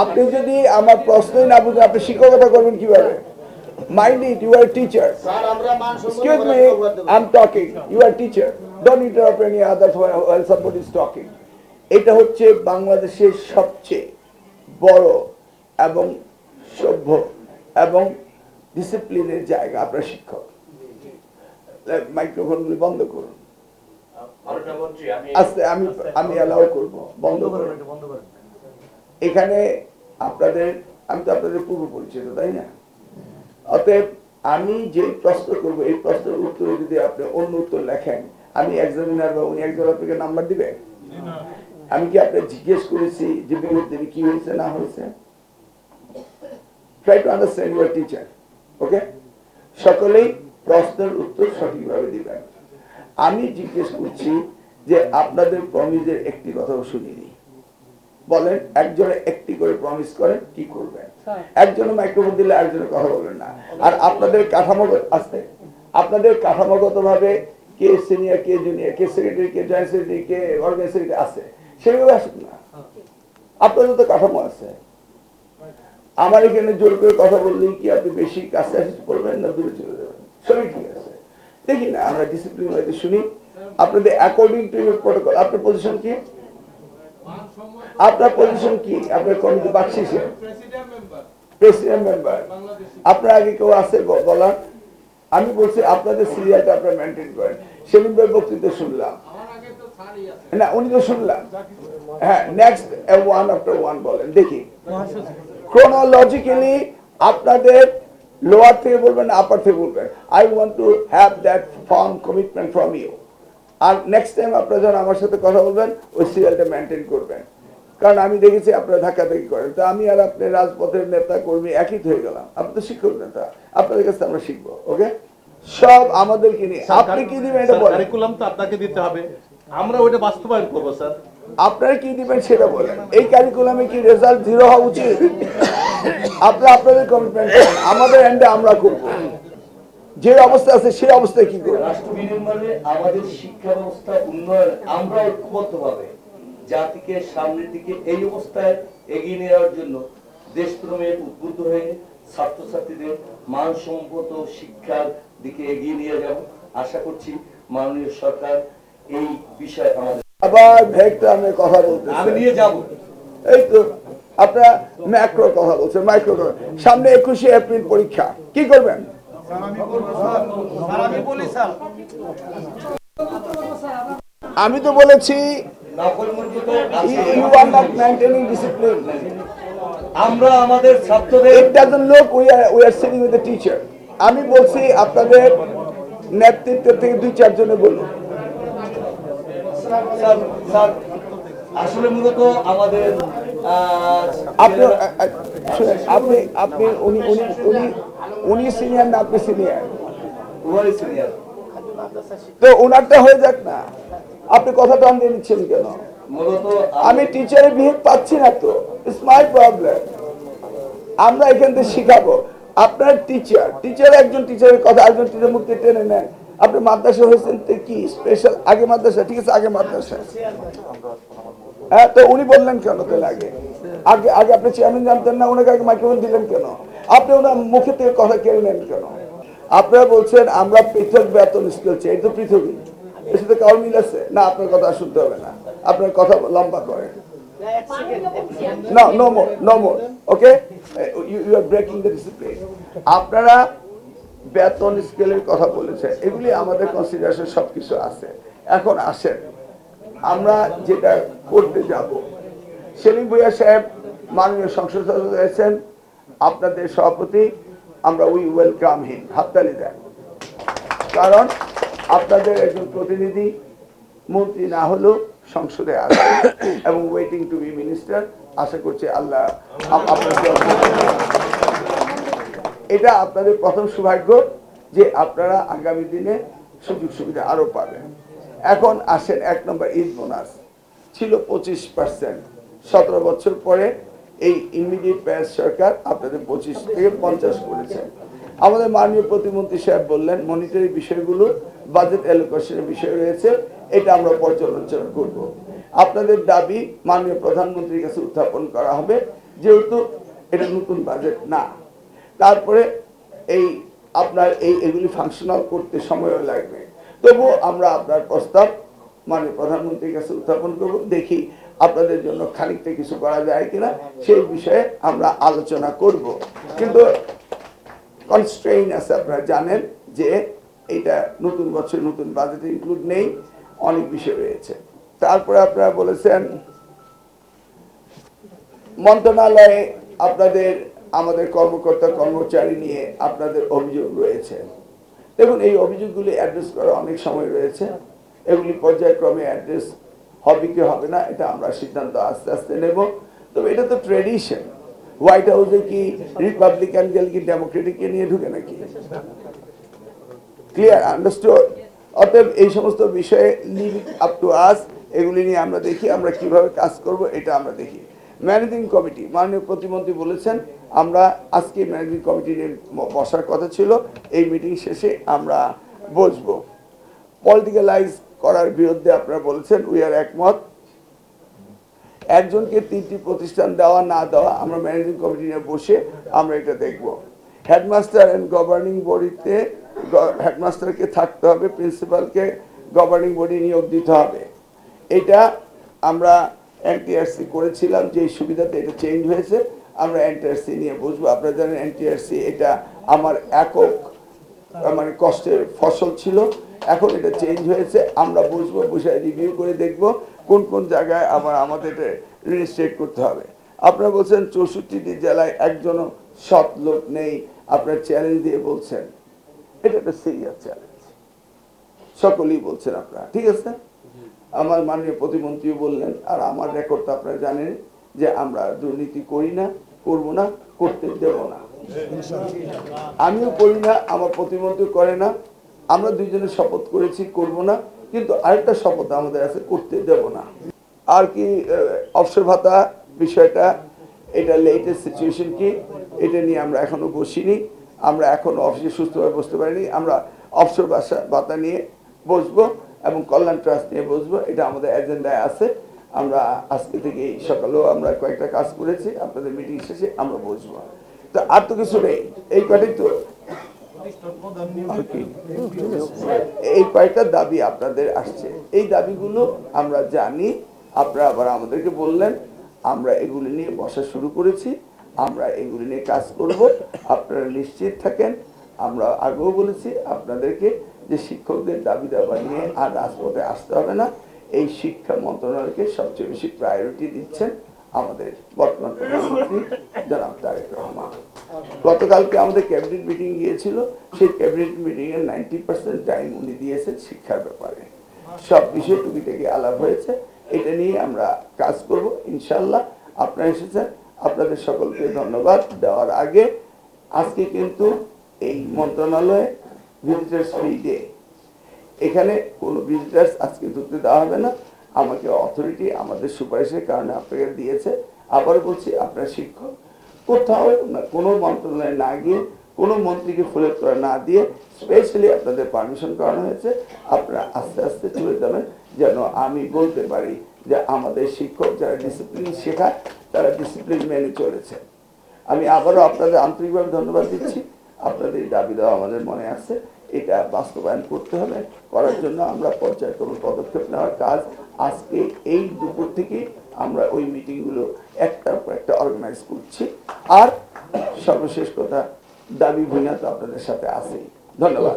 আপনি যদি আমার প্রশ্নই না বুঝেন আপনি শিক্ষকতা করবেন কীভাবে? Mind it you are teacher I'm talking. You are teacher. Don't interrupt any others while while somebody is talking. এটা হচ্ছে বাংলাদেশের সবচেয়ে বড় এবং সভ্য এবং ডিসিপ্লিনের জায়গা আপনার শিক্ষক। মাইক্রোফোনগুলি বন্ধ করুন। আমি আস্তে আমি আমি অ্যালাউ করব। বন্ধ করুন। এখানে আপনাদের, আমি তো আপনাদের পূর্ব পরিচিত, তাই না? অতএব আমি যে প্রশ্ন করব, এই প্রশ্নের উত্তরে যদি আপনি অন্য উত্তর লেখেন, আমি এক্সামিনার বা উনি একজন আপনাকে নাম্বার দিবে? আমি কি আপনি জিজ্ঞেস করেছি যে দিনে কি হয়েছে, না হয়েছে? Try to understand your teacher okay সকলেই প্রশ্নের উত্তর সঠিকভাবে দিবেন। আমি জিজ্ঞেস করছি যে আপনাদের প্রমিজের একটি কথাও শুনিনি। বলেন একজনে একটি করে প্রমিস করেন কি করবেন? একজনে মাইক্রোফোন দিলে আরেকজনে কথা বলবেন না। আর আপনাদের কাঠামোগত আসতে আপনাদের কাঠামোগত ভাবে কে সিনিয়র কে জুনিয়র কে সেক্রেটারি কে জয়েন্ট সেক্রেটারি কে অর্গানাইজ সেক্রেটারি আছে? সেভাবে আসুন না। আপনাদের তো কাঠামো আছে। আমার এখানে জোর করে কথা বললেই কি আপনি বেশি কাছে আসে পড়বেন না দূরে চলে যাবেন? সবই ঠিক আছে। দেখি না আমরা ডিসিপ্লিন হয়তো শুনি। আপনাদের অ্যাকর্ডিং টু ইউর প্রোটোকল আপনার পজিশন কি? আপনার পজিশন কি? আপনার কমিটি বাকশিসে প্রেসিডেন্ট মেম্বার আপনার আগে কেউ আছে বলার? আমি বলছি আপনাদের সিরিয়ালটা আপনারা মেনটেন করেন। সেলিম ভাই বক্তৃতা শুনলাম। না, উনি তো শুনলাম। হ্যাঁ নেক্সট ওয়ান আফটার ওয়ান বলেন। দেখি। ক্রোনোলজিক্যালি আপনাদের লোয়ার থেকে বলবেন আপার থেকে বলবেন। I want to have that firm commitment from you R next time আপনারা যখন আমার সাথে কথা বলবেন ওই সিরিয়ালটা মেনটেন করবেন। কারণ আমি দেখেছি আপনারা ধাক্কাধাক্কি করেন। তো আমি আর আপনি রাজপথের নেতা কর্মী একই হয়ে গেলাম। আপনি তো শিক্ষক নেতা আপনাদের কাছে আমরা শিখব ওকে? সব আমাদেরকে নিয়ে। আপনি কি দিবেন এটা বলেন। কারিকুলাম তো আপনাকে দিতে হবে। আমরা ওইটা বাস্তবায়ন করব স্যার। আপনারা কি দিবেন সেটা বলেন। এই কারিকুলামে কি রেজাল্ট জিরো হওয়া উচিত? আপনারা আপনাদের কমিটমেন্ট আমাদের এন্ডে আমরা করব। যে অবস্থা আছে সেই অবস্থায় কি করব? রাষ্ট্র আমাদের শিক্ষা ব্যবস্থা উন্নয়ন আমরা ঐক্যবদ্ধভাবে জাতিকে সামনের দিকে এই অবস্থায় এগিয়ে নেওয়ার জন্য দেশপ্রেমে উদ্বুদ্ধ হয়ে ছাত্রছাত্রীদের মানসম্মত শিক্ষার দিকে এগিয়ে নিয়ে যাব। আশা করছি মাননীয় সরকার এই বিষয়ে আমাদের আবার ভেক্টর আমি কথা বলতে আমি নিয়ে যাব। এই তো আপনারা ম্যাক্রো কথা বলছেন মাইক্রো কথা। সামনে একুশে এপ্রিল পরীক্ষা কি করবেন? আমি তো বলেছি। ইউ আর নট ডিসিপ্লিন আমরা আমাদের ছাত্রদের teacher. আমি বলছি আপনাদের নেতৃত্ব থেকে দুই চারজনে বলুন। স্যার স্যার আসলে মূলত আমাদের আপনি আপনি আপনি উনি উনি উনি উনি সিনিয়র না আপনি সিনিয়র তো ওনারটা হয়ে যাক না। আপনি কথা টান দিয়ে নিচ্ছেন কেন? আমি টিচারের বিহেভ পাচ্ছি না তো। ইটস মাই প্রবলেম আমরা এখান থেকে শিখাবো। আপনার টিচার টিচার একজন টিচারের কথা একজন টিচার মুক্তি টেনে নেন। আপনি মাদ্রাসা হয়েছেন তো কি? স্পেশাল আগে মাদ্রাসা ঠিক আছে আগে মাদ্রাসা। হ্যাঁ তো উনি বললেন কেন তাহলে আগে? আগে আগে আপনি চেয়ারম্যান জানতেন না ওনাকে আগে মাইক্রোফোন দিলেন কেন? আপনি ওনার মুখে থেকে কথা কেড়ে নেন কেন? আপনারা বলছেন আমরা পৃথক বেতন স্কেল চাই। এই তো পৃথকই। এর সাথে কারোর মিল আছে? না আপনার কথা শুনতে হবে না। আপনার কথা লম্বা no more, no more. Okay? Uh, You, you are breaking আপনারা বেতন স্কেলের কথা বলেছেন। এগুলি আমাদের কনসিডারেশন সবকিছু আছে। এখন আসেন। আমরা যেটা করতে যাব সেলিম ভুইয়া সাহেব মাননীয় সংসদ সদস্য হয়েছেন। আপনাদের সভাপতি, আমরা উই ওয়েলকাম হিম হাততালি দেন। কারণ আপনাদের একজন প্রতিনিধি, মন্ত্রী না হলেও সংসদে আছে এবং ওয়েটিং টু বি মিনিস্টার আশা করছি আল্লাহ এটা আপনাদের প্রথম সৌভাগ্য যে আপনারা আগামী দিনে সুযোগ সুবিধা আরও পাবেন। এখন আসেন এক নম্বর ঈদ বোনাস। ছিল পঁচিশ পার্সেন্ট সতেরো বছর পরে এই ইমিডিয়েট প্যাস সরকার আপনাদের পঁচিশ থেকে পঞ্চাশ করেছে। আমাদের মাননীয় প্রতিমন্ত্রী সাহেব বললেন মনিটরি বিষয়গুলো বাজেট অ্যালোকেশনের বিষয় রয়েছে, এটা আমরা পর্যালোচনা করব। আপনাদের দাবি মাননীয় প্রধানমন্ত্রীর কাছে উত্থাপন করা হবে, যেহেতু এটা নতুন বাজেট না। তারপরে এই আপনার এই এগুলি ফাংশনাল করতে সময়ও লাগবে। তবুও আমরা আপনার প্রস্তাব মানে প্রধানমন্ত্রীর কাছে উত্থাপন করব, দেখি আপনাদের জন্য খানিকটা কিছু করা যায় কিনা সেই বিষয়ে আমরা আলোচনা করব। কিন্তু কনস্ট্রেইন আছে, আপনারা জানেন যে এটা নতুন বছর, নতুন বাজেটে ইনক্লুড নেই, অনেক বিষয় রয়েছে। তারপরে আপনারা বলেছেন, মন্ত্রণালয়ে আপনাদের, আমাদের কর্মকর্তা, কর্মচারী নিয়ে আপনাদের অভিযোগ রয়েছে। দেখুন, এই অভিযোগগুলি অ্যাড্রেস করা অনেক সময় রয়েছে। এগুলি পর্যায়ক্রমে অ্যাড্রেস হবে কি হবে না, এটা আমরা সিদ্ধান্ত আস্তে আস্তে নেব। তবে এটা তো ট্রেডিশন হোয়াইট হাউসে কি রিপাবলিকান গেল কি ডেমোক্রেটিককে নিয়ে ঢুকে নাকি? ক্লিয়ার আন্ডারস্টুড অতএব এই সমস্ত বিষয়ে লিভ আপ টু আস এগুলি নিয়ে আমরা দেখি, আমরা কীভাবে কাজ করব এটা আমরা দেখি। ম্যানেজিং কমিটি মাননীয় প্রতিমন্ত্রী বলেছেন, আমরা আজকে ম্যানেজিং কমিটি নিয়ে বসার কথা ছিল, এই মিটিং শেষে আমরা বসবো। পলিটিক্যালাইজ করার বিরুদ্ধে আপনারা বলেছেন উই আর একমত। একজনকে তিনটি প্রতিষ্ঠান দেওয়া, না দেওয়া, আমরা ম্যানেজিং কমিটি নিয়ে বসে আমরা এটা দেখব। হেডমাস্টার অ্যান্ড গভর্নিং বডিতে হেডমাস্টারকে থাকতে হবে প্রিন্সিপালকে গভর্নিং বডি নিয়োগ দিতে হবে। এটা আমরা এনটিআরসি করেছিলাম, যে সুবিধাতে এটা চেঞ্জ হয়েছে, আমরা এনটিআরসি নিয়ে বুঝব আপনারা জানেন এনটিআরসি এটা আমার একক মানে কষ্টের ফসল ছিল। এখন এটা চেঞ্জ হয়েছে, আমরা বসবো, বসে রিভিউ করে দেখব কোন কোন জায়গায় আবার আমাদের রেজিস্ট্রেট করতে হবে। আপনারা বলছেন চৌষট্টিটি জেলায় একজনও সৎ লোক নেই, আপনার চ্যালেঞ্জ দিয়ে বলছেন। এটা একটা সিরিয়াস চ্যালেঞ্জ সকলেই বলছেন আপনারা, ঠিক আছে? আমার মাননীয় প্রতিমন্ত্রী বললেন, আর আমার রেকর্ড তো আপনারা জানেন যে আমরা দুর্নীতি করি না, করব না, করতে দেব না। আমিও করি না, আমার প্রতিমন্ত্রী করে না। আমরা দুইজনে শপথ করেছি, করব না, কিন্তু আরেকটা শপথ আমাদের আছে, করতে দেব না। আর কি অবসর ভাতা বিষয়টা, এটা লেটেস্ট সিচুয়েশন কি, এটা নিয়ে আমরা এখনও বসিনি। আমরা এখনও অফিসে সুস্থভাবে বসতে পারিনি। আমরা অবসর বাসা ভাতা নিয়ে বসবো এবং কল্যাণ ট্রাস্ট নিয়ে বসবো, এটা আমাদের এজেন্ডায় আছে। আমরা আজকে থেকে সকালেও আমরা কয়েকটা কাজ করেছি, আপনাদের মিটিং শেষে আমরা বসবো। তো আর তো কিছু নেই, এই কয়টাই তো? এই কয়েকটা দাবি আপনাদের আসছে। এই দাবিগুলো আমরা জানি, আপনারা আবার আমাদেরকে বললেন, আমরা এগুলি নিয়ে বসা শুরু করেছি, আমরা এগুলি নিয়ে কাজ করব, আপনারা নিশ্চিত থাকেন, আমরা আগেও বলেছি আপনাদেরকে যে শিক্ষকদের দাবি দাবা নিয়ে আর রাজপথে আসতে হবে না। এই শিক্ষা মন্ত্রণালয়কে সবচেয়ে বেশি প্রায়োরিটি দিচ্ছেন আমাদের বর্তমান প্রধানমন্ত্রী জনাব তারেক রহমান। গতকালকে আমাদের ক্যাবিনেট মিটিং গিয়েছিল, সেই ক্যাবিনেট মিটিং এর নাইনটি পার্সেন্ট টাইম উনি দিয়েছেন শিক্ষার ব্যাপারে। সব বিষয়ে টুকিটাকি আলাপ হয়েছে, এটা নিয়ে আমরা কাজ করব, ইনশাল্লাহ। আপনারা এসেছেন, আপনাদের সকলকে ধন্যবাদ দেওয়ার আগে। আজকে কিন্তু এই মন্ত্রণালয়ে ভিজিটার্স ফ্রি ডে এখানে কোনো ভিজিটার্স আজকে ঢুকতে দেওয়া হবে না। আমাকে অথরিটি আমাদের সুপারিশের কারণে আপনাকে দিয়েছে। আবার বলছি, আপনার শিক্ষক কোথাও কোনো মন্ত্রণালয়ে না গিয়ে, কোনো মন্ত্রীকে ফুলের তোরা না দিয়ে স্পেশালি আপনাদের পারমিশন করানো হয়েছে। আপনারা আস্তে আস্তে চলে যাবেন। যেন আমি বলতে পারি যে আমাদের শিক্ষক যারা ডিসিপ্লিন শেখায়, তারা ডিসিপ্লিন মেনে চলেছে। আমি আবারও আপনাদের আন্তরিকভাবে ধন্যবাদ দিচ্ছি। আপনাদের দাবি দেওয়া আমাদের মনে আছে। এটা বাস্তবায়ন করতে হবে। করার জন্য আমরা পর্যায়ক্রমে পদক্ষেপ নেওয়ার কাজ আজকে এই দুপুর থেকে আমরা ওই মিটিংগুলো একটার পর একটা অর্গানাইজ করছি। আর সর্বশেষ কথা, দাবি ভূমিকা তো আপনাদের সাথে আছেই। ধন্যবাদ।